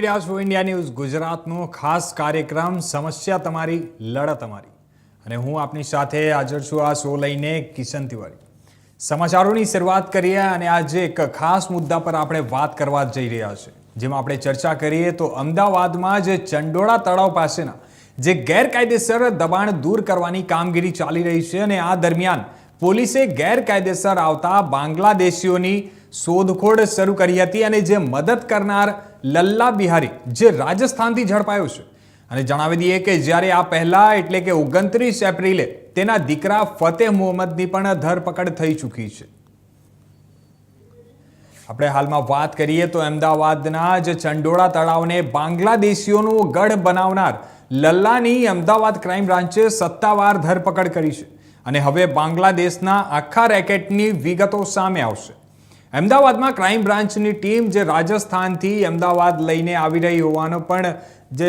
છો India news, ગુજરાતનો ખાસ કાર્યક્રમ, સમસ્યા તમારી, લડત અમારી અને હું આપની સાથે હાજર છું આ શો લઈને કિશન તિવારી. સમાચારોની શરૂઆત કરીએ અને આજે એક ખાસ મુદ્દા પર આપણે વાત કરવા જઈ રહ્યા છે. જેમાં આપણે ચર્ચા કરીએ તો અમદાવાદમાં જે ચંડોળા તળાવ પાસેના જે ગેરકાયદેસર દબાણ દૂર કરવાની કામગીરી ચાલી રહી છે અને આ દરમિયાન પોલીસે ગેરકાયદેસર આવતા બાંગ્લાદેશીઓની શોધખોળ શરૂ કરી હતી અને જે મદદ કરનાર લલ્લા બિહારી, જે રાજસ્થાનથી ઝડપાયો છે. અને જણાવી દઈએ કે જ્યારે આ પહેલા, એટલે કે ઓગણત્રીસ એપ્રિલે, તેના દીકરા ફતેહ મોહમ્મદની પણ ધરપકડ થઈ ચૂકી છે. આપણે હાલમાં વાત કરીએ તો અમદાવાદના જ ચંડોળા તળાવને બાંગ્લાદેશીઓનો ગઢ બનાવનાર લલ્લાની અમદાવાદ ક્રાઇમ બ્રાન્ચે સત્તાવાર ધરપકડ કરી છે. અને હવે બાંગ્લાદેશના આખા રેકેટની વિગતો સામે આવશે. અમદાવાદમાં ક્રાઇમ બ્રાન્ચની ટીમ જે રાજસ્થાનથી અમદાવાદ લઈને આવી રહી હોવાનો પણ જે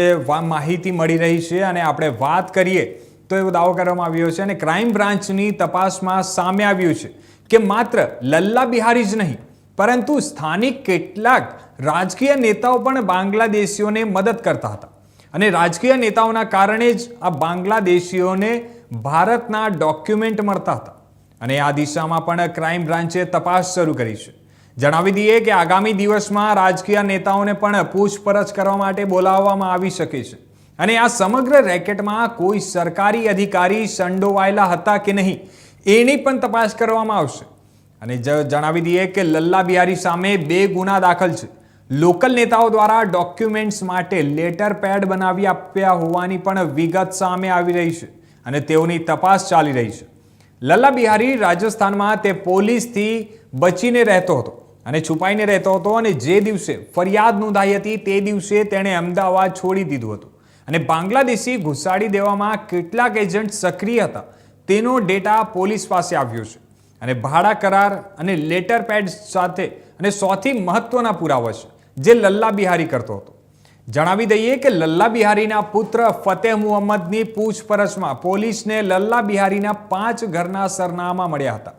માહિતી મળી રહી છે અને આપણે વાત કરીએ તો એવો દાવો કરવામાં આવ્યો છે અને ક્રાઇમ બ્રાન્ચની તપાસમાં સામે આવ્યું છે કે માત્ર લલ્લા બિહારી જ નહીં, પરંતુ સ્થાનિક કેટલાક રાજકીય નેતાઓ પણ બાંગ્લાદેશીઓને મદદ કરતા હતા. અને રાજકીય નેતાઓના કારણે જ આ બાંગ્લાદેશીઓને ભારતના ડોક્યુમેન્ટ મળતા હતા. અને આ દિશામાં પણ ક્રાઇમ બ્રાન્ચે તપાસ શરૂ કરી છે. જણાવી દઈએ કે આગામી દિવસમાં રાજકીય નેતાઓને પણ પૂછપરછ કરવા માટે બોલાવવામાં આવી શકે છે. અને આ સમગ્ર રેકેટમાં કોઈ સરકારી અધિકારી સંડોવાયેલા હતા કે નહીં, એની પણ તપાસ કરવામાં આવશે. અને જણાવી દઈએ કે લલ્લા બિહારી સામે બે ગુના દાખલ છે. લોકલ નેતાઓ દ્વારા ડોક્યુમેન્ટ્સ માટે લેટર પેડ બનાવી આપ્યા હોવાની પણ વિગત સામે આવી રહી છે અને તેઓની તપાસ ચાલી રહી છે. લલ્લા બિહારી રાજસ્થાનમાં તે પોલીસથી બચીને રહેતો હતો અને છુપાઈને રહેતો હતો અને જે દિવસે ફરિયાદ નોંધાઈ હતી તે દિવસે તેણે અમદાવાદ છોડી દીધું હતું. અને બાંગ્લાદેશી ઘુસાડી દેવામાં કેટલાક એજન્ટ સક્રિય હતા. તેનો ડેટા પોલીસ પાસે આવ્યો છે. અને ભાડા કરાર અને લેટર પેડ સાથે અને સૌથી મહત્વના પુરાવા છે, જે લલ્લા બિહારી કરતો હતો. જણાવી દઈએ કે લલ્લા બિહારીના પુત્ર ફતેહ મુહમ્મદની પૂછપરછમાં પોલીસને લલ્લા બિહારીના પાંચ ઘરના સરનામા મળ્યા હતા.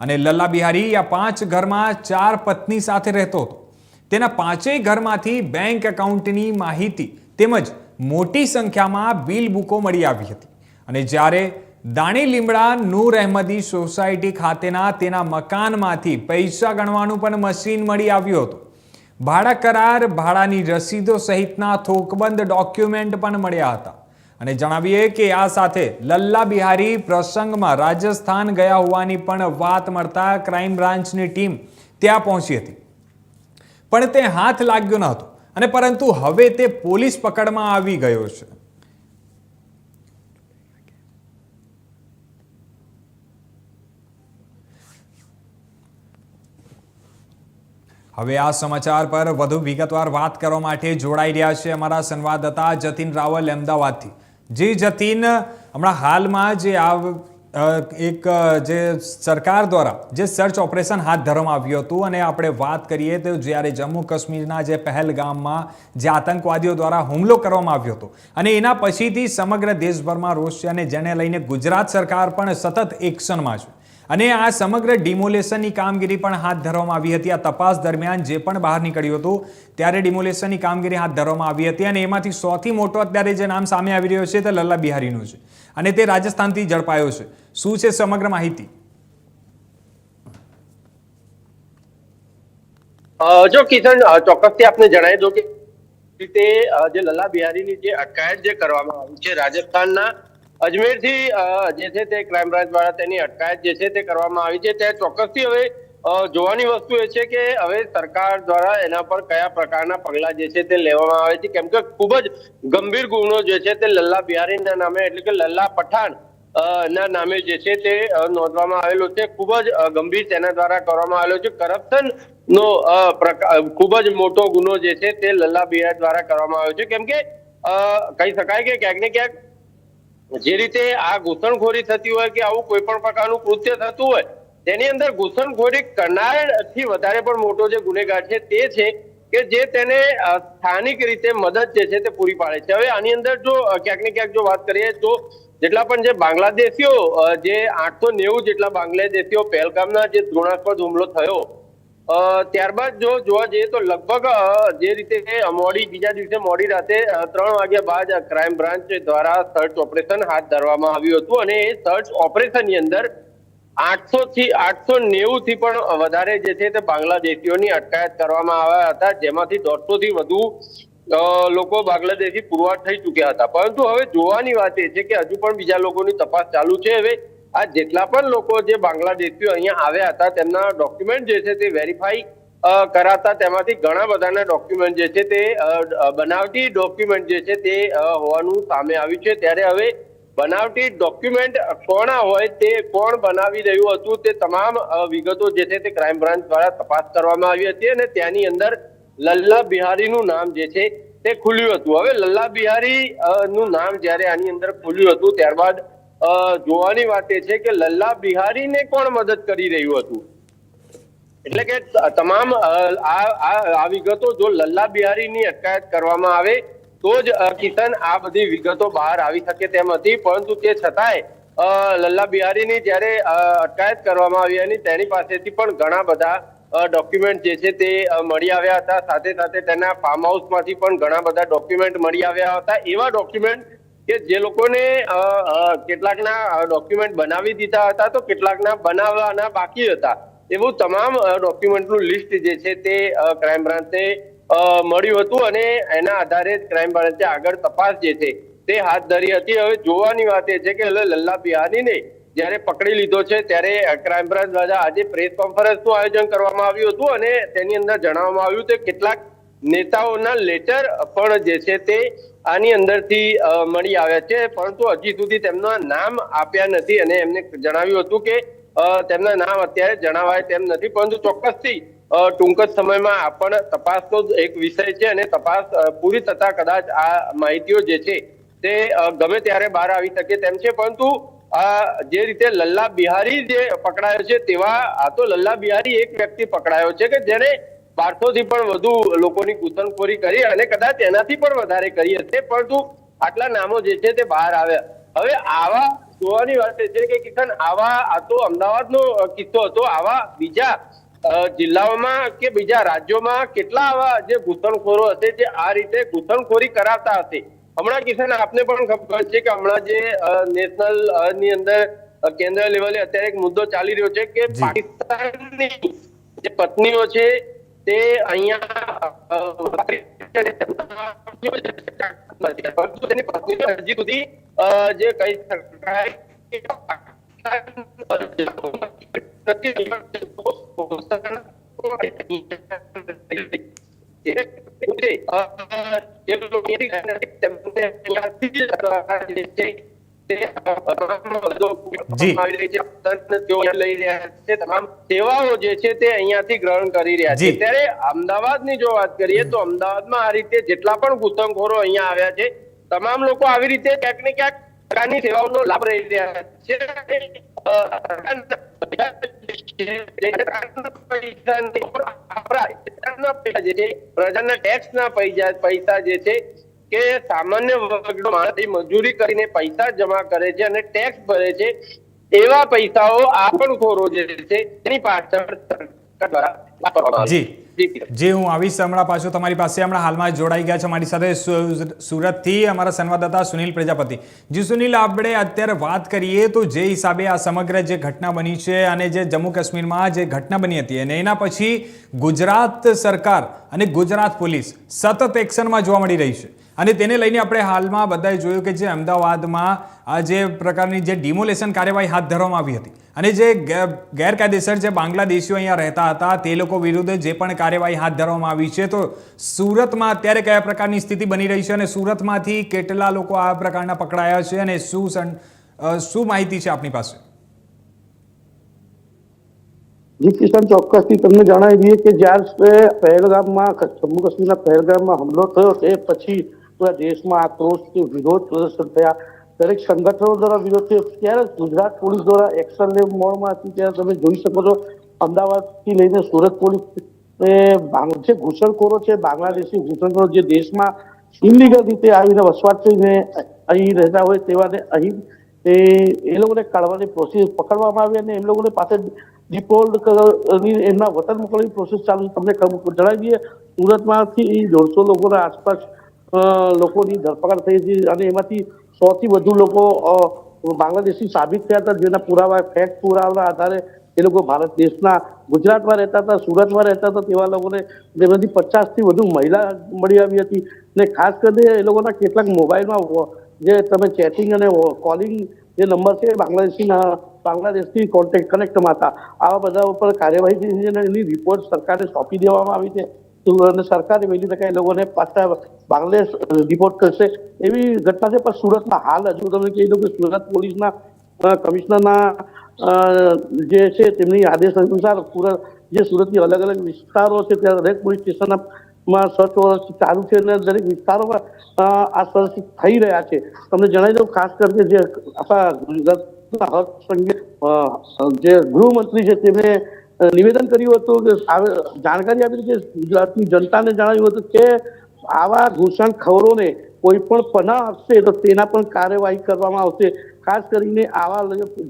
અને લલ્લા બિહારી આ પાંચ ઘરમાં ચાર પત્ની સાથે રહેતો હતો. તેના પાંચેય ઘરમાંથી બેંક એકાઉન્ટની માહિતી તેમજ મોટી સંખ્યામાં બિલ બુકો મળી આવી હતી. અને જ્યારે દાણી લીમડા નૂર અહેમદી સોસાયટી ખાતેના તેના મકાનમાંથી પૈસા ગણવાનું પણ મશીન મળી આવ્યું હતું. ભાડા કરાર, ભાડાની રસીદો સહિતના થોકબંધ ડોક્યુમેન્ટ પણ મળ્યા હતા. અને જણાવીએ કે આ સાથે લલ્લા બિહારી પ્રસંગમાં રાજસ્થાન ગયા હોવાની પણ વાત મળતા ક્રાઇમ બ્રાન્ચની ટીમ ત્યાં પહોંચી હતી. પણ તે હાથ લાગ્યો ન હતો અને પરંતુ હવે તે પોલીસ પકડમાં આવી ગયો છે. હવે આ સમાચાર પર વધુ વિગતવાર વાત કરવા માટે જોડાઈ રહ્યા છે અમારા સંવાદદાતા જતીન રાવલ અમદાવાદથી. જી જતીન, હમણાં હાલમાં જે આ એક જે સરકાર દ્વારા જે સર્ચ ઓપરેશન હાથ ધરવામાં આવ્યું હતું અને આપણે વાત કરીએ તો જ્યારે જમ્મુ કાશ્મીરના જે પહેલગામમાં જે આતંકવાદીઓ દ્વારા હુમલો કરવામાં આવ્યો હતો અને એના પછીથી સમગ્ર દેશભરમાં રોષ છે અને જેને લઈને ગુજરાત સરકાર પણ સતત એક્શનમાં છે. અને આ સમગ્ર ડિમોલેશનની કામગીરી પણ હાથ ધરવામાં આવી હતી. આ તપાસ દરમિયાન જે પણ બહાર નીકળ્યું હતું, ત્યારે ડિમોલેશનની કામગીરી હાથ ધરવામાં આવી હતી અને એમાંથી સૌથી મોટો અત્યારે જે નામ સામે આવી રહ્યો છે તે લલ્લા બિહારીનું છે. અને તે રાજસ્થાનથી ઝડપાયો છે. શું છે સમગ્ર માહિતી? જો કિશન ચોક્કસથી આપને જણાવી દો કે રીતે જે લલ્લા બિહારીની જે અટકાયત જે કરવામાં આવી છે, રાજસ્થાનના અજમેરથી જે છે તે ક્રાઇમ બ્રાન્ચ દ્વારા તેની અટકાયત જે છે તે કરવામાં આવી છે. ત્યાં ચોક્કસથી હવે જોવાની વસ્તુ એ છે કે હવે સરકાર દ્વારા એના પર કયા પ્રકારના પગલા જે છે તે લેવામાં આવે છે. કેમ કે ખૂબ જ ગંભીર ગુનો જે છે તે લલ્લા બિહારીના નામે, એટલે કે લલ્લા પઠાણ ના નામે જે છે તે નોંધવામાં આવેલો છે. ખૂબ જ ગંભીર તેના દ્વારા કરવામાં આવેલો છે. કરપ્શન નો ખૂબ જ મોટો ગુનો જે છે તે લલ્લા બિહાર દ્વારા કરવામાં આવ્યો છે. કેમ કે કહી શકાય કે ક્યાંક ને ક્યાંક જે રીતે આ ઘૂસણખોરી થતી હોય કે આવું કોઈ પણ પ્રકારનું કૃત્ય થતું હોય, તેની અંદર ઘૂસણખોરી કરનારથી વધારે પણ મોટો જે ગુનેગાર છે તે છે કે જે તેને સ્થાનિક રીતે મદદ જે છે તે પૂરી પાડે છે. હવે આની અંદર જો ક્યાંક ને ક્યાંક જો વાત કરીએ તો જેટલા પણ જે બાંગ્લાદેશીઓ જે આઠસો નેવું જેટલા બાંગ્લાદેશીઓ પહેલગામના જે ઘૃણાસ્પદ હુમલો થયો ત્યારબાદ જો જોવા જઈએ તો લગભગ જે રીતે મોડી, બીજા દિવસે મોડી રાતે ત્રણ વાગ્યા બાદ ક્રાઇમ બ્રાન્ચ દ્વારા સર્ચ ઓપરેશન હાથ ધરવામાં આવ્યું હતું અને એ સર્ચ ઓપરેશનની અંદર આઠસો થી આઠસો નેવું થી પણ વધારે જે છે તે બાંગ્લાદેશીઓની અટકાયત કરવામાં આવ્યા હતા, જેમાંથી દોઢસો થી વધુ લોકો બાંગ્લાદેશી પુરવાર થઈ ચુક્યા હતા. પરંતુ હવે જોવાની વાત એ છે કે હજુ પણ બીજા લોકોની તપાસ ચાલુ છે. હવે આ જેટલા પણ લોકો જે બાંગ્લાદેશીઓ અહીંયા આવ્યા હતા, તેમના ડોક્યુમેન્ટ જે છે તે વેરીફાઈ કરાતા તેમાંથી ઘણા બધાના ડોક્યુમેન્ટ જે છે તે બનાવટી ડોક્યુમેન્ટ જે છે તે હોવાનું સામે આવ્યું છે. ત્યારે હવે બનાવટી ડોક્યુમેન્ટ કોના હોય તે કોણ બનાવી રહ્યું હતું તે તમામ વિગતો જે છે તે ક્રાઇમ બ્રાન્ચ દ્વારા તપાસ કરવામાં આવી હતી અને ત્યાંની અંદર લલ્લા બિહારીનું નામ જે છે તે ખુલ્યું હતું. હવે લલ્લા બિહારી નું નામ જ્યારે આની અંદર ખુલ્યું હતું, ત્યારબાદ જોવાની વાત એ છે કે લલ્લા બિહારીને કોણ મદદ કરી રહ્યું હતું? એટલે કે તમામ આ વિગતો જો લલ્લા બિહારીની અટકાયત કરવામાં આવે, તો જ કિશન આ બધી વિગતો બહાર આવી શકે તેમ હતી. પરંતુ તે છતાંય લલ્લા બિહારીની જ્યારે અટકાયત કરવામાં આવી અને તેની પાસેથી પણ ઘણા બધા ડોક્યુમેન્ટ જે છે તે મળી આવ્યા હતા. સાથે સાથે તેના ફાર્મ હાઉસમાંથી પણ ઘણા બધા ડોક્યુમેન્ટ મળી આવ્યા હતા. એવા ડોક્યુમેન્ટ કે જે લોકોને કેટલાકના ડોક્યુમેન્ટ બનાવી દીધા હતા તો કેટલાકના બનાવવાના બાકી હતા. એવું તમામ ડોક્યુમેન્ટનું લિસ્ટ જે છે તે ક્રાઇમ બ્રાન્ચને મળ્યું હતું અને એના આધારે જ ક્રાઇમ બ્રાન્ચે આગળ તપાસ જે છે તે હાથ ધરી હતી. હવે જોવાની વાત એ છે કે હવે લલ્લા બિહારીને જ્યારે પકડી લીધો છે ત્યારે ક્રાઇમ બ્રાન્ચ દ્વારા આજે પ્રેસ કોન્ફરન્સનું આયોજન કરવામાં આવ્યું હતું અને તેની અંદર જણાવવામાં આવ્યું કે કેટલાક નેતાઓના લેટર પણ જે છે તે આની અંદરથી મળી આવ્યા છે. પરંતુ હજી સુધી તેમના નામ આપ્યા નથી અને એમને જણાવ્યું હતું કે તેમના નામ અત્યારે જણાવાય તેમ નથી. પરંતુ ચોક્કસથી ટૂંક જ સમયમાં આ પણ તપાસનો એક વિષય છે અને તપાસ પૂરી થતા કદાચ આ માહિતીઓ જે છે તે ગમે ત્યારે બહાર આવી શકે તેમ છે. પરંતુ આ જે રીતે લલ્લા બિહારી જે પકડાયો છે તેવા, આ તો લલ્લા બિહારી એક વ્યક્તિ પકડાયો છે કે જેને બારસો થી પણ વધુ લોકોની ઘૂસણખોરી કરી અને કદાચ એનાથી પણ વધારે કરી હશે પરંતુ આટલા નામો જે છે તે બહાર આવ્યા હવે આવા જોવાની વાત એ છે કે કિશન આવા આ તો અમદાવાદનો કિસ્સો હતો આવા બીજા જિલ્લાઓમાં કે બીજા રાજ્યોમાં કેટલા આવા જે ઘૂસણખોરો હશે જે આ રીતે ઘૂસણખોરી કરાવતા હશે હમણાં કિશન આપને પણ ખબર છે કે હમણાં જે નેશનલની અંદર કેન્દ્ર લેવલે અત્યારે એક મુદ્દો ચાલી રહ્યો છે કે. પાકિસ્તાનની જે પત્નીઓ છે તે અહીંયા હજી સુધી જે કહી શકાય કે જી. લઈ રહ્યા છે તમામ સેવાઓ જે છે તે અહીંયાથી ગ્રહણ કરી રહ્યા છે. ત્યારે અમદાવાદની જો વાત કરીએ તો અમદાવાદમાં આ રીતે જેટલા પણ ઘૂસણખોરો અહીંયા આવ્યા છે તમામ લોકો આવી રીતે ક્યાંક ને ક્યાંક પ્રકારની સેવાઓનો લાભ લઈ રહ્યા છે. પ્રજાના ટેક્સના ના પૈસા જે છે કે સામાન્ય વર્ગનો માણસ મજૂરી કરીને પૈસા જમા કરે છે અને ટેક્સ ભરે છે, એવા પૈસાઓ આ પણ ખોરો જે છે એની પાછળ દ્વારા જી. જી હું આવીશ હમણાં પાછું તમારી પાસે હમણાં હાલમાં જોડાઈ ગયા છે. મારી સાથે સુરતથી અમારા સંવાદદાતા સુનિલ પ્રજાપતિ. જી સુનિલ આપણે અત્યારે વાત કરીએ તો જે હિસાબે આ સમગ્ર જે ઘટના બની છે અને જે જમ્મુ કાશ્મીરમાં જે ઘટના બની હતી અને એના પછી ગુજરાત સરકાર અને ગુજરાત પોલીસ સતત એક્શનમાં જોવા મળી રહી છે. અને તેને લઈને આપણે હાલમાં બધાએ જોયું કે જે અમદાવાદમાં આ જે પ્રકારની જે ડિમોલેશન કાર્યવાહી હાથ ધરવામાં આવી હતી. અને જે ગેર- ગેરકાયદેસર જે બાંગ્લાદેશીઓ અહીંયા રહેતા હતા તે લોકો વિરુદ્ધ જે પણ કાર્યવાહી હાથ ધરવામાં આવી છે, તો સુરતમાં અત્યારે કયા પ્રકારની સ્થિતિ બની રહી છે અને સુરતમાંથી કેટલા લોકો આ પ્રકારના પકડાયા છે અને શું શું માહિતી છે આપની પાસે? જી, કિશન, ચોક્કસથી તમને જણાવી દઈએ કે જ્યારે પહેલગામમાં જમ્મુ કાશ્મીરના પહેલગામમાં હુમલો થયો તે પછી પૂરા દેશમાં આક્રોશ કે વિરોધ પ્રદર્શન થયા. દરેક સંગઠનો દ્વારા વિરોધ થયો. ત્યારે ગુજરાત પોલીસ દ્વારા એક્શન લેવ મોડમાં હતી ત્યારે તમે જોઈ શકો છો અમદાવાદથી લઈને સુરત પોલીસ જે ઘૂસણખોરો છે, બાંગ્લાદેશી ઘૂસણખોરો જે દેશમાં ઇલીગલ રીતે આવીને વસવાટ થઈને અહીં રહેતા હોય તેવાને અહીં એ એ લોકોને કાઢવાની પ્રોસેસ પકડવામાં આવી અને એમ લોકોને પાસે ડિપોલ્ડ એમના વતન મોકલવાની પ્રોસેસ ચાલુ તમને જણાવી દઈએ, સુરતમાંથી દોઢસો લોકોના આસપાસ લોકોની ધરપકડ થઈ હતી અને એમાંથી સો થી વધુ લોકો બાંગ્લાદેશી સાબિત થયા હતા, જેના પુરાવા ફેક્ટ પુરાવાના આધારે એ લોકો ભારત દેશના ગુજરાતમાં રહેતા હતા, સુરતમાં રહેતા હતા, તેવા લોકોને તેમાંથી પચાસથી વધુ મહિલા મળી આવી હતી. ને ખાસ કરીને એ લોકોના કેટલાક મોબાઈલમાં જે તમે ચેટિંગ અને કોલિંગ જે નંબર છે બાંગ્લાદેશી બાંગ્લાદેશથી કોન્ટેક્ટ કનેક્ટમાં હતા. આવા બધા ઉપર કાર્યવાહી થઈ છે એની રિપોર્ટ સરકારને સોંપી દેવામાં આવી છે. અને સરકારે વહેલી તકે એ લોકોને પાછા બાંગ્લાદેશ રિપોર્ટ કરશે. એવી ઘટના છે, પણ સુરતમાં હાલ હજુ તમને કહી દઉં કે સુરત પોલીસના કમિશનરના જે છે તેમની આદેશ અનુસાર પૂરા જે સુરતની અલગ અલગ વિસ્તારો છે, ત્યાં દરેક પોલીસ સ્ટેશનમાં સર્ચ વોરંટ ચાલુ છે અને દરેક વિસ્તારોમાં આ સર્ચ થઈ રહ્યા છે. તમને જણાવી દઉં, ખાસ કરીને જે આપણા હર્ષ સંઘે જે ગૃહમંત્રી છે તેમણે નિવેદન કર્યું હતું કે જાણકારી આપી કે ગુજરાતની જનતાને જણાવ્યું હતું કે આવા ઘૂસણખોરોને કોઈ પણ પનાહ આપશે તો તેના પણ કાર્યવાહી કરવામાં આવશે. ખાસ કરીને આવા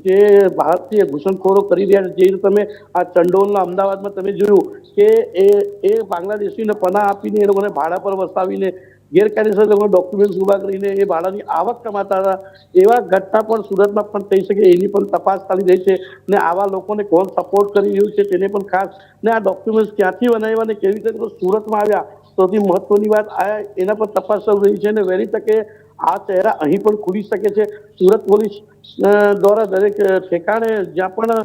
જે ભારતીય ઘૂસણખોરો કરી રહ્યા જે રીતે તમે આ ચંડોલના અમદાવાદમાં તમે જોયું કે એ એ બાંગ્લાદેશીને પના આપીને એ લોકોને ભાડા પર વસાવીને ગેરકાયદેસર લોકો ડોક્યુમેન્ટ ઊભા કરીને એ ભાડાની આવક કમાતા હતા. એવા ઘટના પણ સુરતમાં પણ થઈ શકે, એની પણ તપાસ ચાલી રહી છે ને આવા લોકોને કોણ સપોર્ટ કરી રહ્યું છે તેને પણ ખાસ ને આ ડોક્યુમેન્ટ્સ ક્યાંથી બનાવ્યા ને કેવી રીતે સુરતમાં આવ્યા, સૌથી મહત્વની વાત આ એના પર તપાસ ચાલી રહી છે ને વહેલી તકે આ ચહેરા અહીં પણ ખુલી શકે છે. સુરત પોલીસ દ્વારા દરેક ઠેકાણે જ્યાં પણ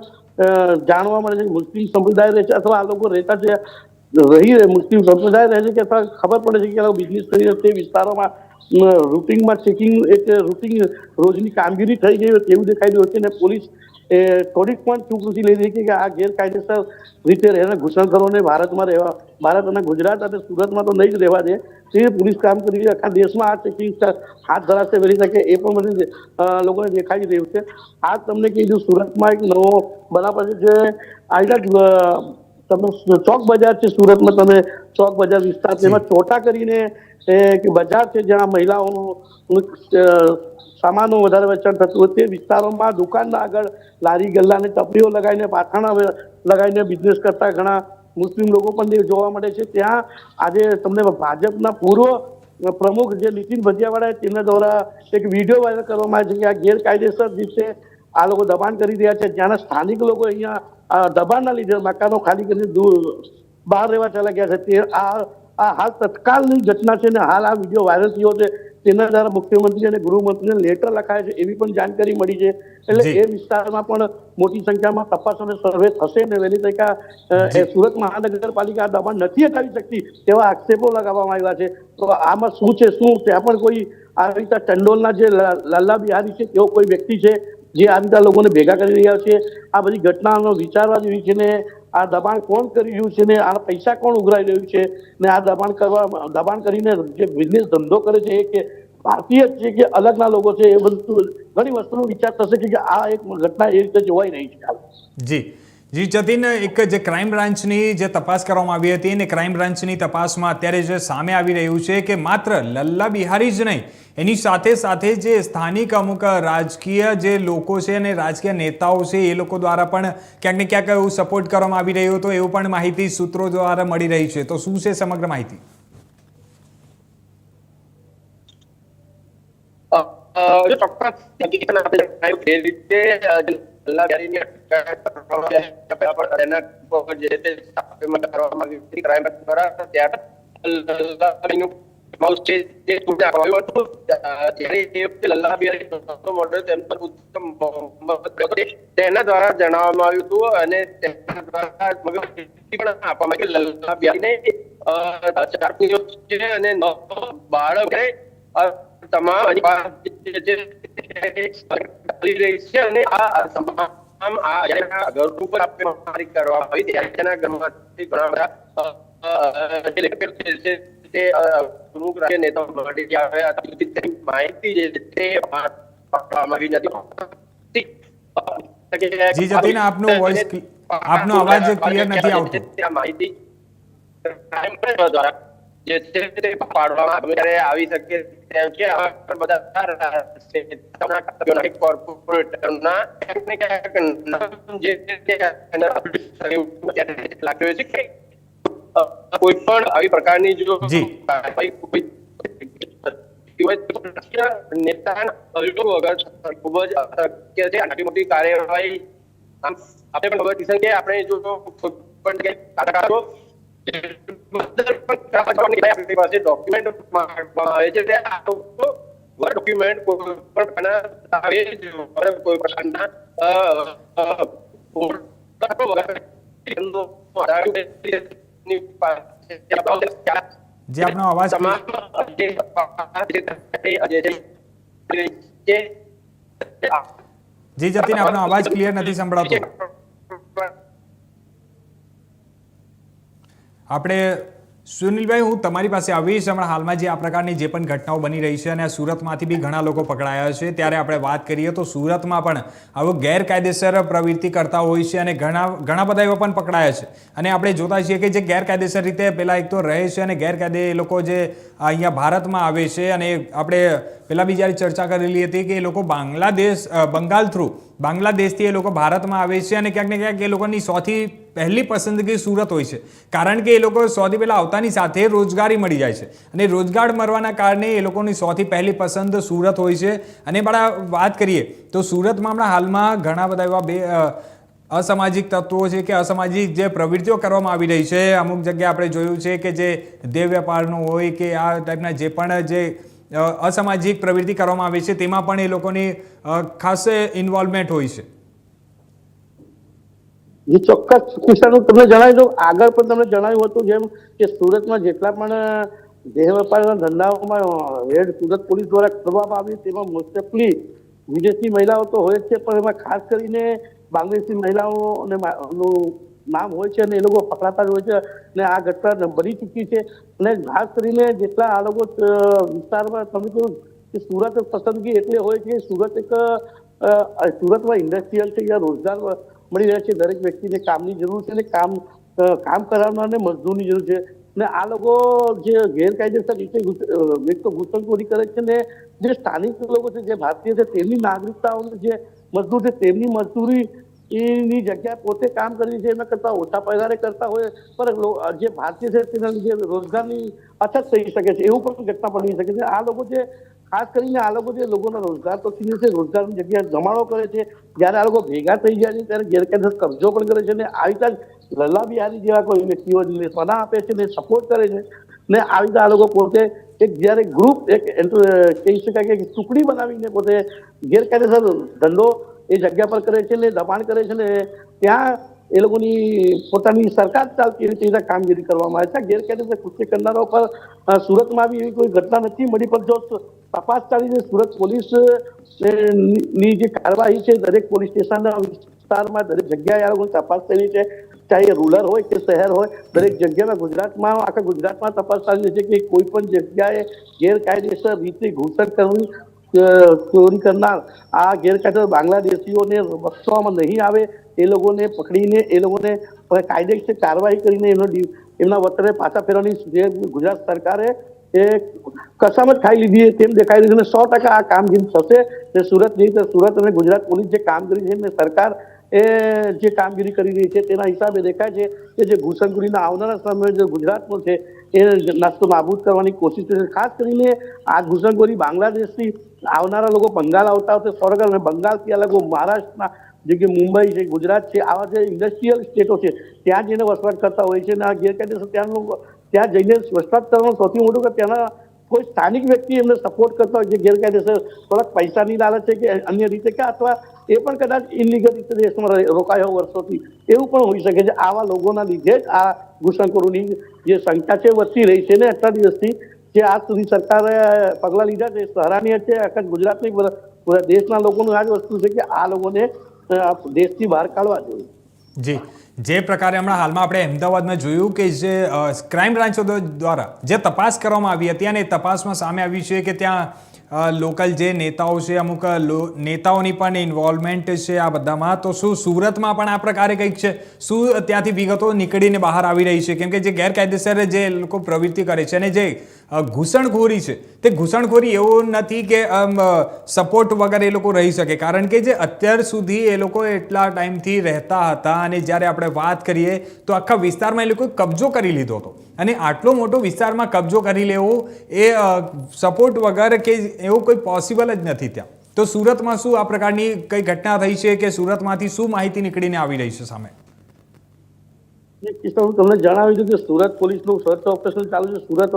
જાણવા મળે છે મુસ્લિમ સમુદાય રહે છે અથવા આ લોકો રહેતા છે, રહી રહે, મુસ્લિમ સમુદાય રહે છે કે અથવા ખબર પડે છે કે બિઝનેસ કરીને તે વિસ્તારોમાં રૂટિંગમાં ચેકિંગ એક રૂટિંગ રોજની કામગીરી થઈ ગઈ હોય તેવું દેખાઈ રહ્યું છે અને પોલીસ એ થોડીક પણ ચૂકૃતિ લઈ રહી છે કે આ ગેરકાયદેસર રીતે રહેના ઘૂસણખોરોને ભારતમાં રહેવા ભારત અને ગુજરાત અને સુરતમાં તો નહીં જ રહેવા દે. તે પોલીસ કામ કરી આખા દેશમાં આ ચેકિંગ હાથ ધરાશે વળી શકે એ પણ મને લોકોને દેખાઈ રહ્યું છે. આ તમને કીધું સુરતમાં એક નવો બનાવ છે જે આઈડા તમે ચોક બજાર છે સુરતમાં તમે ચોક બજાર વિસ્તાર છે એમાં ચોટા કરીને એ કે બજાર છે જ્યાં મહિલાઓનું સામાનનું વધારે વેચાણ થતું હોય તે વિસ્તારોમાં દુકાનના આગળ લારી ગલ્લાની ટપરીઓ લગાવીને પાથાણા લગાવીને બિઝનેસ કરતા ઘણા મુસ્લિમ લોકો પણ જોવા મળે છે. ત્યાં આજે તમને ભાજપના પૂર્વ પ્રમુખ જે નીતિન ભજીયાવાળા તેમના દ્વારા એક વીડિયો વાયરલ કરવામાં આવે છે કે આ ગેરકાયદેસર રીતે આ લોકો દબાણ કરી રહ્યા છે. જ્યાંના સ્થાનિક લોકો અહીંયા દબાણના લીધે મકાનો ખાલી કરીને દૂર, બહાર રહેવા ચાલ્યા ગયા છે. તે આ આ હાલ તત્કાલની ઘટના છે ને હાલ આ વીડિયો વાયરલ થયો છે. તેના દ્વારા મુખ્યમંત્રી અને ગૃહમંત્રીને લેટર લખાય છે એવી પણ જાણકારી મળી છે. એટલે એ વિસ્તારમાં પણ મોટી સંખ્યામાં તપાસ અને સર્વે થશે ને વહેલી આ, સુરત મહાનગરપાલિકા દબાણ નથી હટાવી શકતી તેવા આક્ષેપો લગાવવામાં આવ્યા છે. તો આમાં શું છે શું? ત્યાં પણ કોઈ આવી રીતે ટંડોલના જે લ- લલ્લા બિહારી છે તેવો કોઈ વ્યક્તિ છે જે આ રીતે લોકોને ભેગા કરી રહ્યા છે? આ બધી ઘટનાનો વિચારવા જેવી છે ને આ દબાણ કોણ કરી રહ્યું છે ને આ પૈસા કોણ ઉઘરાઈ રહ્યું છે ને આ દબાણ કરવા, દબાણ કરીને જે બિઝનેસ ધંધો કરે છે એ કે ભારતીય છે કે અલગના લોકો છે એ બધું ઘણી વસ્તુનો વિચાર થશે કે આ એક ઘટના એ રીતે જોવાઈ રહી છે. જી જી, જતીન, એક જે ક્રાઇમ બ્રાન્ચની જે તપાસ કરવામાં આવી હતી અને ક્રાઇમ બ્રાન્ચની તપાસમાં અત્યારે જે સામે આવી રહ્યું છે કે માત્ર લલ્લા બિહારી જ નહીં, એની સાથે સાથે જે સ્થાનિક અમુક રાજકીય જે લોકો છે અને રાજકીય નેતાઓ છે, એ લોકો દ્વારા પણ ક્યાંક ને ક્યાંક એવું સપોર્ટ કરવામાં આવી રહ્યો હતો, એવું પણ માહિતી સૂત્રો દ્વારા મળી રહી છે. તો શું છે સમગ્ર માહિતી? ચોક્કસ તેના દ્વારા જણાવવામાં આવ્યું હતું અને તેના દ્વારા મગજ પણ આપવામાં આવી. કે લલ્લા બિહારીને અ, ચાર અને બાળક તમામ ચાલી રહી છે અને આ તમામ આ ઘર ઉપર મારી કરવામાં આવી ત્યારે તેના ઘરમાંથી ઘણા બધા અ, અ, જે લેખક છે તે પ્રમુખ રાજકીય નેતાઓ મળી આવ્યા હતા માહિતી જે તે બહાર આવી નથી. જી, જતીન, આપનો voice આપનો અવાજ ક્લિયર નથી આવતો. માહિતી દ્વારા. જે છે તે પાડવામાં આવે ત્યારે આવી શકે તેમ છે આવા પણ બધા ક્ષેત્રના કાર્યક્રમોના કોર્પોરેટરના ક્યાંક ને ક્યાંક નામ જે છે તે એના લાગ્યો છે કે અ, કોઈ પણ આવી પ્રકારની જો જી. કાર્યવાહી કોઈ હોય તો રાષ્ટ્રીય નેતાના સહયોગ વગર ખૂબ જ અશક્ય છે આટલી મોટી કાર્યવાહી આમ આપણે પણ ખબર કિશન કે આપણે જો કોઈ પણ જગ્યાએ કાઢો આપણી પાસે ડોક્યુમેન્ટ આવે છે. તે આ લોકો ડોક્યુમેન્ટ કોઈ પણ કોઈ પ્રકારના જે આપનો અવાજ જી જતીન આપનો અવાજ ક્લિયર નથી સંભળાતો. આપણે, સુનિલભાઈ, હું તમારી પાસે આવીશ. હમણાં હાલમાં જે આ પ્રકારની જે પણ ઘટનાઓ બની રહી છે અને સુરતમાંથી બી ઘણા લોકો પકડાયા છે, ત્યારે આપણે વાત કરીએ તો સુરતમાં પણ આવો ગેરકાયદેસર પ્રવૃત્તિ કરતા હોય છે અને ઘણા ઘણા બધા એવા પણ પકડાયા છે. અને આપણે જોતા છીએ કે જે ગેરકાયદેસર રીતે પેલા એક તો રહે છે અને ગેરકાયદે એ લોકો જે અહીંયા ભારતમાં આવે છે અને આપણે પહેલાં બી જ્યારે ચર્ચા કરેલી હતી કે એ લોકો બાંગ્લાદેશ બંગાળ થ્રુ બાંગ્લાદેશથી એ લોકો ભારતમાં આવે છે અને ક્યાંક ને ક્યાંક એ લોકોની સૌથી પહેલી પસંદગી સુરત હોય છે. કારણ કે એ લોકો સૌથી પહેલાં આવતાની સાથે રોજગારી મળી જાય છે. અને રોજગાર મળવાના કારણે એ લોકોની સૌથી પહેલી પસંદ સુરત હોય છે. અને બડા વાત કરીએ, તો સુરતમાં હમણાં હાલમાં ઘણા બધા એવા બે અસામાજિક તત્વો છે કે અસામાજિક જે પ્રવૃત્તિઓ કરવામાં આવી રહી છે. અમુક જગ્યાએ આપણે જોયું છે કે જે દેહ વેપારનું હોય કે આ ટાઈપના જે પણ જે અસામાજિક પ્રવૃત્તિ કરવામાં આવે છે, તેમાં પણ એ લોકોની ખાસ ઇન્વોલ્વમેન્ટ હોય છે. જે ચોક્કસ કિસ્સાનું તમને જણાવી દઉં. આગળ પણ તમને જણાવ્યું હતું જેમ કે સુરતમાં જેટલા પણ દેહ વેપારના ધંધાઓમાં રેડ સુરત પોલીસ દ્વારા કરવામાં આવી તેમાં મોસ્ટલી વિદેશી મહિલાઓ તો હોય છે, પણ એમાં ખાસ કરીને બાંગ્લાદેશી મહિલાઓ અને મા- નું નામ હોય છે અને એ લોકો પકડાતા જ હોય છે અને આ ઘટના બની ચૂકી છે. અને ખાસ કરીને જેટલા આ લોકો વિસ્તારમાં તમે કહ્યું કે સુરત પસંદગી એટલે હોય કે સુરત એક સુરતમાં ઇન્ડસ્ટ્રીયલ છે, યા રોજગાર મળી રહે છે. દરેક વ્યક્તિને કામની જરૂર છે અને કામ કામ કામ કરાવનારને મજદૂરની જરૂર છે. ને આ લોકો જે ગેરકાયદેસર રીતે એક તો ઘૂસણખોરી કરે છે ને જે સ્થાનિક લોકો છે, જે ભારતીય છે, તેમની નાગરિકતાઓને જે મજદૂર છે, તેમની મજદૂરી એની જગ્યાએ પોતે કામ કરી છે, એના કરતા ઓછા પગારે કરતા હોય. પણ જે ભારતીય છે, તેના લીધે રોજગારની અછત થઈ શકે છે, એવું પણ ઘટના બની શકે છે. આ લોકો જે ખાસ કરીને આ લોકો જે લોકોનો રોજગાર તો છીને છે, રોજગારની જગ્યાએ જમાડો કરે છે, જ્યારે આ લોકો ભેગા થઈ જાય છે, ત્યારે ગેરકાયદેસર કબજો પણ કરે છે, ને આવી રીતે લલ્લા બિહારી જેવા કોઈ વ્યક્તિઓને સલાહ આપે છે, ને સપોર્ટ કરે છે, ને આવી રીતે આ લોકો પોતે એક જ્યારે ગ્રુપ એક કહી શકાય કે ટુકડી બનાવીને પોતે ગેરકાયદેસર ધંધો એ જગ્યા પર કરે છે, ને દબાણ કરે છે, ને ત્યાં એ લોકોની પોતાની સરકાર ચાલતી એવી રીતે કામગીરી કરવામાં આવે છે. ગેરકાયદેસર કૃત્ય કરનારા પર સુરતમાં આવી એવી કોઈ ઘટના નથી મળી, પણ જો તપાસ ચાલીને સુરત પોલીસની જે કાર્યવાહી છે, દરેક પોલીસ સ્ટેશનના વિસ્તારમાં દરેક જગ્યાએ આ લોકોની તપાસ થયેલી છે. ચાહે રૂરલ હોય કે શહેર હોય, દરેક જગ્યામાં ગુજરાતમાં, આખા ગુજરાતમાં તપાસ ચાલી છે કે કોઈ પણ જગ્યાએ ગેરકાયદેસર રીતે ઘૂસણ કરવી ચોરી કરનાર આ ગેરકાયદેસર બાંગ્લાદેશીઓને બક્ષવામાં નહીં આવે. એ લોકોને પકડીને, એ લોકોને કાયદેસર કાર્યવાહી કરીને એમનો એમના વતને પાછા ફેરવાની જે ગુજરાત સરકારે એ કસામત ખાઈ લીધી તેમ દેખાઈ રહ્યું છે સો ટકા આ કામગીરી થશે. ને સુરત નહીં તો સુરત અને ગુજરાત પોલીસ જે કામગીરી છે, ને સરકાર એ જે કામગીરી કરી રહી છે, તેના હિસાબે દેખાય છે કે જે ઘૂસણખોરીના આવનારા સમયે જે ગુજરાતમાં છે, એ નાસ્તો નાબૂદ કરવાની કોશિશ છે. ખાસ કરીને આ ઘૂસણખોરી બાંગ્લાદેશથી આવનારા લોકો બંગાળ આવતા આવતા સો અને બંગાળથી અલગ મહારાષ્ટ્રના જે કે મુંબઈ છે, ગુજરાત છે, આવા જે ઇન્ડસ્ટ્રીયલ સ્ટેટો છે, ત્યાં જઈને વસવાટ કરતા હોય છે અને આ ગેરકાયદેસર ત્યાંનું ત્યાં જઈને વસવાટ કરવાનું સૌથી મોટું કે ત્યાંના કોઈ સ્થાનિક વ્યક્તિ એમને સપોર્ટ કરતા હોય જે ગેરકાયદેસર થોડાક પૈસાની લાલચ છે કે અન્ય રીતે કે અથવા એ પણ કદાચ ઇલીગલ રીતે દેશમાં રોકાયો વર્ષોથી, એવું પણ હોઈ શકે છે. આવા લોકોના લીધે જ આ ઘૂસણખોરોની જે સંખ્યા છે, વધતી રહી છે ને આટલા દિવસથી જે આજ સુધી સરકારે પગલાં લીધા છે સરાહનીય છે. આખા ગુજરાતની દેશના લોકોનું આ જ વસ્તુ છે કે આ લોકોને દેશથી બહાર કાઢવા જોઈએ. જી. જે પ્રકારે હમણાં હાલમાં આપણે અમદાવાદમાં જોયું કે જે ક્રાઇમ બ્રાન્ચો દ્વારા જે તપાસ કરવામાં આવી હતી અને એ તપાસમાં સામે આવ્યું છે કે ત્યાં લોકલ જે નેતાઓ છે, અમુક નેતાઓની પણ ઇન્વોલ્વમેન્ટ છે આ બધામાં. તો શું સુરતમાં પણ આ પ્રકારે કંઈક છે? શું ત્યાંથી વિગતો નીકળીને બહાર આવી રહી છે? કેમ કે જે ગેરકાયદેસર જે લોકો પ્રવૃત્તિ કરે છે અને જે ઘૂસણખોરી છે, તે ઘૂસણખોરી એવું નથી કે સપોર્ટ વગર એ લોકો રહી શકે. કારણ કે જે અત્યાર સુધી એ લોકો એટલા ટાઈમથી રહેતા હતા અને જ્યારે આપણે વાત કરીએ, તો આખા વિસ્તારમાં એ લોકોએ કબજો કરી લીધો હતો. અને આટલો મોટો વિસ્તારમાં કબજો કરી લેવો એ સપોર્ટ વગર કે એવું કોઈ પોસિબલ જ નથી ત્યાં. તો સુરતમાં શું આ પ્રકારની કઈ ઘટના થઈ છે કે સુરતમાંથી શું માહિતી નીકળીને આવી રહી છે સામે? હું તમને જણાવી દઉં કે સુરત પોલીસનું સર્ચ ઓપરેશન ચાલુ છે. સુરત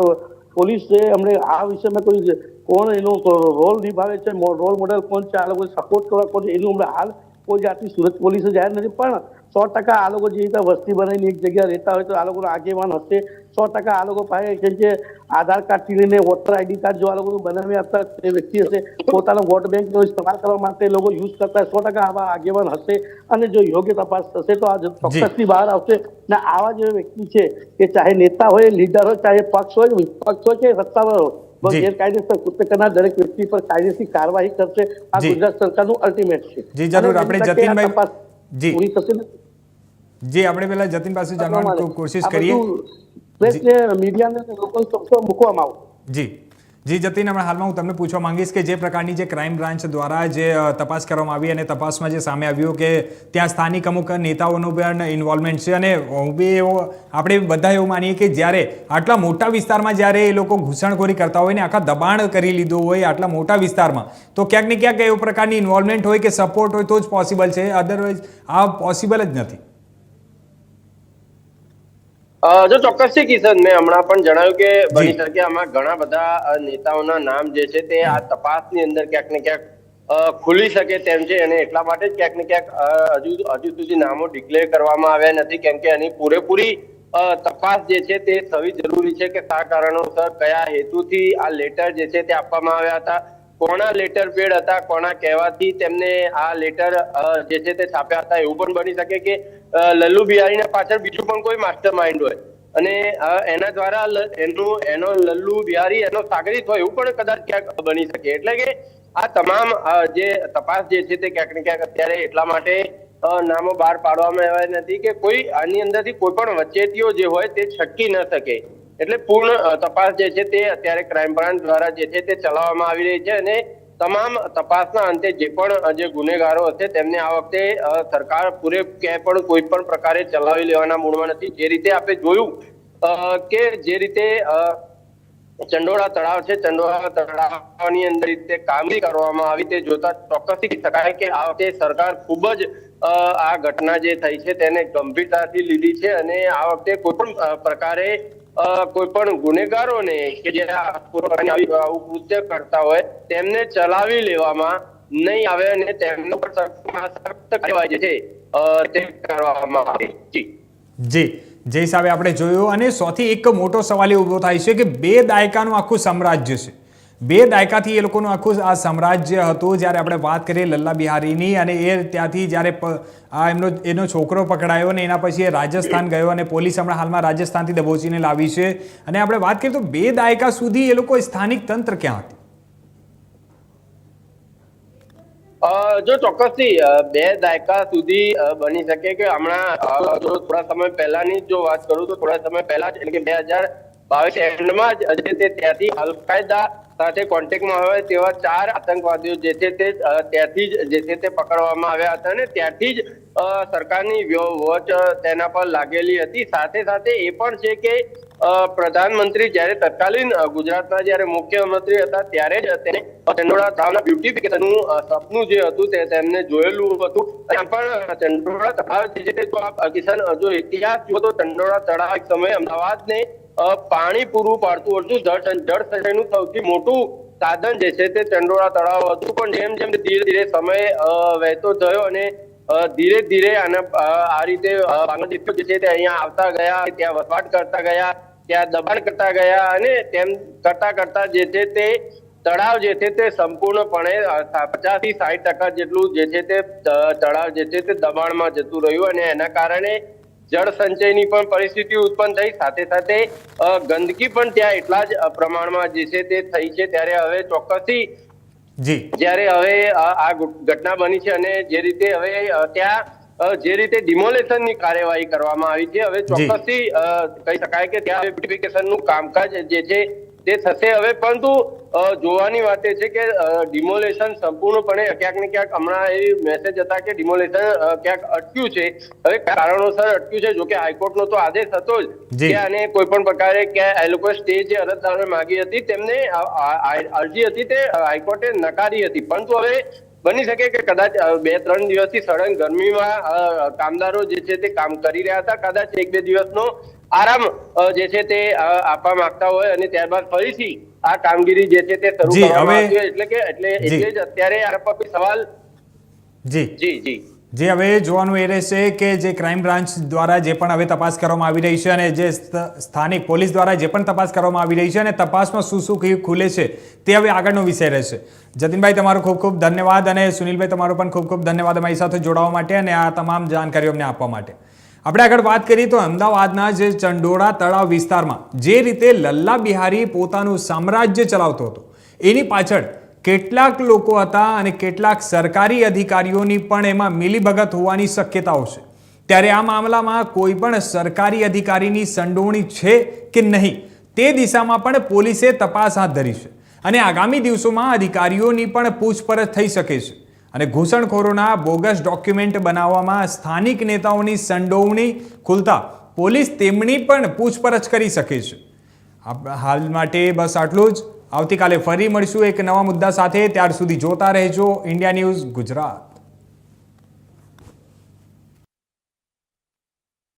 પોલીસે અમને આ વિષયમાં કોઈ કોણ એનો રોલ નિભાવે છે રોલ મોડેલ કોણ છે, આ લોકો સપોર્ટ કરવા કોણ છે, એનું હમણાં હાલ કોઈ જાતની સુરત પોલીસે જાહેર નથી. પણ સો ટકા આ લોકો જે રીતે વસ્તી બનાવીને એક જગ્યા રહેતા હોય તો આ લોકોનો આગેવાન હશે. સો ટકા આ લોકો પાસે કેમ કે આધાર કાર્ડથી લઈને વોટર આઈડી કાર્ડ જો આ લોકો બનાવી આપતા તે વ્યક્તિ હશે પોતાનો વોટ બેંકનો ઇસ્તેમાલ કરવા માટે લોકો યુઝ કરતા સો ટકા આવા આગેવાન હશે અને જો યોગ્ય તપાસ થશે તો આ ચોક્કસથી બહાર આવશે. ને આવા જે વ્યક્તિ છે કે ચાહે નેતા હોય લીડર હોય ચાહે પક્ષ હોય વિપક્ષ હોય કે સત્તાવાર હોય ગેરકાયદેસર કૃત્ય કરનાર દરેક વ્યક્તિ પર કાયદેસર કાર્યવાહી કરશે. આ ગુજરાત સરકારનું અલ્ટિમેટ છે. જી, જરૂર. આપણે જતીનભાઈ- જી. પૂરી થશે ને? જે આપણે પહેલા જતીન પાસે જાણવાની કોશિશ કરીએ. મીડિયાને લોકો સમક્ષ મૂકવામાં આવે. જી. જી જતીન હમણાં હાલમાં હું તમને પૂછવા માંગીશ કે જે પ્રકારની જે ક્રાઇમ બ્રાન્ચ દ્વારા જે તપાસ કરવામાં આવી અને તપાસમાં જે સામે આવ્યું કે ત્યાં સ્થાનિક અમુક નેતાઓનું પણ ઇન્વોલ્વમેન્ટ છે અને હું બી એવો આપણે બધા એવું માનીએ કે જ્યારે આટલા મોટા વિસ્તારમાં જ્યારે એ લોકો ઘૂસણખોરી કરતા હોય ને આખા દબાણ કરી લીધું હોય આટલા મોટા વિસ્તારમાં તો ક્યાંક ને ક્યાંક એવું પ્રકારની ઇન્વોલ્વમેન્ટ હોય કે સપોર્ટ હોય તો જ પોસિબલ છે. અધરવાઇઝ આ પોસિબલ જ નથી. જો ચોક્કસથી કિશન મેં હમણાં પણ જણાવ્યું કે બની શકે આમાં ઘણા બધા નેતાઓના નામ જે છે તે આ તપાસની અંદર ક્યાંક ને ક્યાંક ખુલી શકે તેમ છે અને એટલા માટે જ ક્યાંક ને ક્યાંક હજુ હજુ સુધી નામો ડિક્લેર કરવામાં આવ્યા નથી કેમ કે એની પૂરેપૂરી તપાસ જે છે તે થવી જરૂરી છે કે શા કારણોસર કયા હેતુથી આ લેટર જે છે તે આપવામાં આવ્યા હતા. કોના લેટર પેડ હતા, કોના કહેવાથી તેમને આ લેટર જે છે તે છાપ્યા હતા એવું પણ બની શકે કે લલ્લુ બિહારીના પાછળ બીજું પણ કોઈ માસ્ટર માઇન્ડ હોય. અને એના દ્વારા એનું, એનો લલ્લુ બિહારી, એનો સાગરીત હોય એવું પણ કદાચ ક્યાંક બની શકે. એટલે કે આ તમામ જે તપાસ જે છે તે ક્યાંક ને ક્યાંક અત્યારે એટલા માટે નામો બહાર પાડવામાં આવ્યા નથી કે કોઈ આની અંદરથી કોઈ પણ વચેટીઓ જે હોય તે છટકી ન શકે. એટલે પૂર્ણ તપાસ જે છે તે અત્યારે ક્રાઇમ બ્રાન્ચ દ્વારા જે છે તે ચલાવવામાં આવી રહી છે અને તમામ તપાસના અંતે જે પણ જે ગુનેગારો હશે તેમને આ વખતે સરકાર પૂરે ક્યાંય પણ કોઈ પણ પ્રકારે ચલાવી લેવાના મૂળમાં નથી. જે રીતે આપણે જોયું કે જે રીતે ચંડોળા તળાવ છે, ચંડોળા તળાવની અંદર રીતે કામગીરી કરવામાં આવી તે જોતા ચોક્કસથી શકાય કે આ વખતે સરકાર ખૂબ જ આ ઘટના જે થઈ છે તેને ગંભીરતાથી લીધી છે અને આ વખતે કોઈ પણ પ્રકારે કોઈ પણ ગુનેગારોને કે જે કૃત્ય કરતા હોય, તેમને ચલાવી લેવામાં નહીં આવે અને તેમનો પર સખ્ત કાર્યવાહી છે તે કરવામાં આવે. જી. જી. જે હિસાબે આપણે જોયું અને સૌથી એક મોટો સવાલ એ ઊભો થાય છે કે બે દાયકાનું આખું સામ્રાજ્ય છે. બે દાયકાથી એ લોકોનું આખું આ સામ્રાજ્ય હતું. જ્યારે આપણે વાત કરીએ લલ્લા બિહારીની અને એ ત્યાંથી જ્યારે આ એમનો, એનો છોકરો પકડાયો ને એના પછી એ રાજસ્થાન ગયો અને પોલીસ હમણાં હાલમાં રાજસ્થાનથી દબોચીને લાવી છે. અને આપણે વાત કરીએ તો બે દાયકા સુધી એ લોકો સ્થાનિક તંત્ર ક્યાં હતી? જો ચોક્કસથી બે દાયકા સુધી બની શકે કે હમણાં થોડા સમય પહેલાની જો વાત કરું તો થોડા સમય પહેલા એટલે કે બે હજાર બાવીસ એન્ડમાં જ જે તે ત્યાંથી અલકાયદા સાથે કોન્ટેક્ટમાં હોય તેવા ચાર આતંકવાદીઓ જે છે તે ત્યાંથી જ જે છે તે પકડવામાં આવ્યા હતા અને ત્યાંથી જ સરકારની વોચ તેના પર લાગેલી હતી. સાથે સાથે એ પણ છે કે પ્રધાનમંત્રી જ્યારે તત્કાલીન ગુજરાતના જ્યારે મુખ્યમંત્રી હતા ત્યારે જ તેને ચંડોળા તળાવના બ્યુટિફિકેશનનું સપનું જે હતું તે તેમને જોયેલું હતું. પણ ચંડોળા તળાવ જે છે તો આ અ, જો ઇતિહાસ જો તો ચંડોળા તળાવ એક સમયે અમદાવાદને પાણી પૂરું પાડતું હતું. જળ જળ સંચયનું સૌથી મોટું સાધન જે છે તે ચંડોળા તળાવ હતું. પણ જેમ જેમ ધીરે ધીરે સમય વહેતો થયો અને ધીરે ધીરે આના આ રીતે બાંગ્લાદેશીઓ જે છે તે અહીંયા આવતા ગયા, ત્યાં વસવાટ કરતા ગયા, ત્યાં દબાણ કરતા ગયા અને તેમ કરતા કરતા જે છે તે તળાવ જે છે તે સંપૂર્ણપણે પચાસથી સાઠ ટકા જેટલું જે છે તે તળાવ જે છે તે દબાણમાં જતું રહ્યું અને એના કારણે જળ સંચયની પણ પરિસ્થિતિ ઉત્પન્ન થઈ. સાથે સાથે ગંદકી પણ ત્યાં એટલા જ પ્રમાણમાં જે છે તે થઈ છે. ત્યારે હવે ચોક્કસથી જી. જ્યારે હવે આ ઘટના બની છે અને જે રીતે હવે ત્યાં જે રીતે ડિમોલેશનની કાર્યવાહી કરવામાં આવી છે હવે. ચોક્કસથી કહી શકાય કે ત્યાં બ્યુટિફિકેશનનું કામકાજ જે છે તે થશે હવે પરંતુ જોવાની વાત એ છે કે ડિમોલેશન સંપૂર્ણપણે ક્યાંક ને ક્યાંક હમણાં એ મેસેજ હતા કે ડિમોલેશન ક્યાંક અટક્યું છે. હવે કારણોસર અટક્યું છે જોકે હાઈકોર્ટનો તો આદેશ હતો જ. કે આને કોઈ પણ પ્રકારે કે એ લોકો સ્ટે જે અરજદારોએ માંગી હતી તેમને અરજી હતી તે હાઈકોર્ટે નકારી હતી. પરંતુ હવે બની શકે કે કદાચ બે ત્રણ દિવસથી સળંગ ગરમીમાં કામદારો જે છે તે કામ કરી રહ્યા હતા. કદાચ એક બે દિવસનો આરામ જે છે તે આપવા માંગતા હોય અને ત્યારબાદ ફરીથી આ કામગીરી જે છે તે શરૂ કરવામાં આવી. એટલે કે એટલે એટલે જ અત્યારે આ પર કોઈ સવાલ? જી. જી જી. જે હવે જોવાનું એ રહેશે કે જે ક્રાઇમ બ્રાન્ચ દ્વારા જે પણ હવે તપાસ કરવામાં આવી રહી છે અને જે સ્થાનિક પોલીસ દ્વારા જે પણ તપાસ કરવામાં આવી રહી છે અને તપાસમાં શું શું કયું ખુલે છે તે હવે આગળનો વિષય રહેશે. જતીનભાઈ તમારો ખૂબ ખૂબ ધન્યવાદ અને સુનિલભાઈ તમારો પણ ખૂબ ખૂબ ધન્યવાદ અમારી સાથે જોડાવા માટે અને આ તમામ જાણકારીઓ અમને આપવા માટે. આપણે આગળ વાત કરીએ તો અમદાવાદના જે ચંડોળા તળાવ વિસ્તારમાં જે રીતે લલ્લા બિહારી પોતાનું સામ્રાજ્ય ચલાવતો હતો, એની પાછળ કેટલાક લોકો હતા અને કેટલાક સરકારી અધિકારીઓની પણ એમાં મિલીભગત હોવાની શક્યતાઓ છે. ત્યારે આ મામલામાં કોઈ પણ સરકારી અધિકારીની સંડોવણી છે કે નહીં, તે દિશામાં પણ પોલીસે તપાસ હાથ ધરી છે અને આગામી દિવસોમાં અધિકારીઓની પણ પૂછપરછ થઈ શકે છે. અને ઘૂસણખોરોના બોગસ ડોક્યુમેન્ટ બનાવવામાં સ્થાનિક નેતાઓની સંડોવણી ખુલતા પોલીસ તેમની પણ પૂછપરછ કરી શકે છે. હાલ માટે બસ આટલું જ. આવતીકાલે ફરી મળીશું એક નવા મુદ્દા સાથે. ત્યાર સુધી જોતા રહેજો. India news Gujarat.